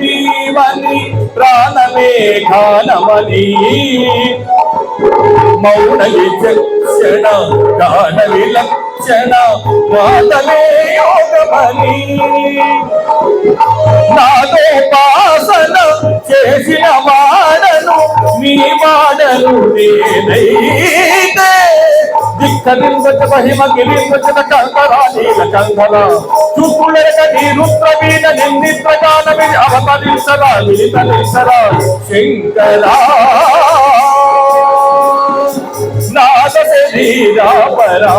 నీవని ప్రాణమే గానమని మౌన విచక్షణ గాన విలక్షణ వాదమే యోగమని నాదోపాసన చేసిన వాడను నీ వాడను నేనైతే. దిక్క దిక్కదింపచ మహిమ గిలింపచన కంకరా నీల కంకర. చూపులక నీ రుద్ర వీణ నిందిత్ర గానమి అవతరించరా విలితరించరా శంకరా. నాద శరీరా పరా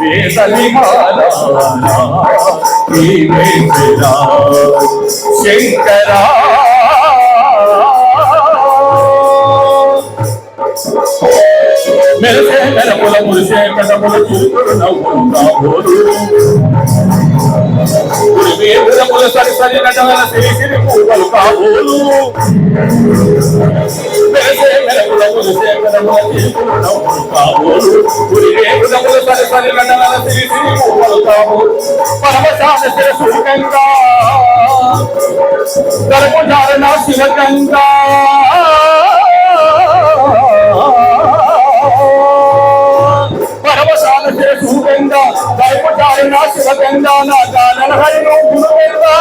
వేద విహారా మెరసే మెరపుల మురిసే కడముల చూపుడు నవ్వులు కాబోలు ఉరిమే ఉరముల సరి సరి నటనల సిరి సిరి పూవలు కాబోలు మెరసే మెరపుల మురిసే కడముల నవ్వులు కాబోలు ఉరిమే ఉరముల సరి సరి సిరి సిరి పూవలు కాబోలు పరమశాన శివగంగా శిరసు గంగా గర్భధారణ శివగంగా నా గానన హరిను గురుగంగా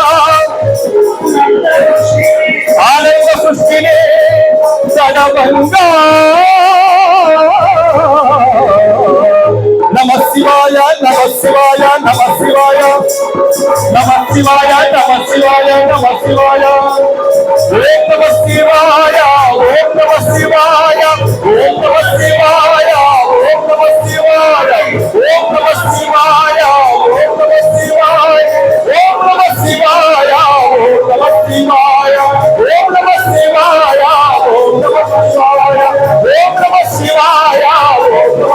ఆనంద సృష్టినే సడవంగా నమ శివాయ నమ శివాయ నమ శివాయ. నమ శివాయ నమ శివాయ నమ శివాయ ఓం నమ శివాయ. Shiva, Shiva,